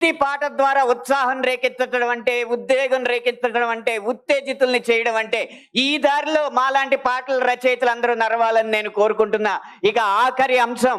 భక్తి పాట ద్వారా ఉత్సాహం రేకెత్తడం అంటే ఉద్వేగం రేకెత్తడం అంటే ఉత్తేజితుల్ని చేయడం అంటే ఈ దారిలో మాలాంటి పాటల రచయితలు అందరూ నరవాలని నేను కోరుకుంటున్నా. ఇక ఆఖరి అంశం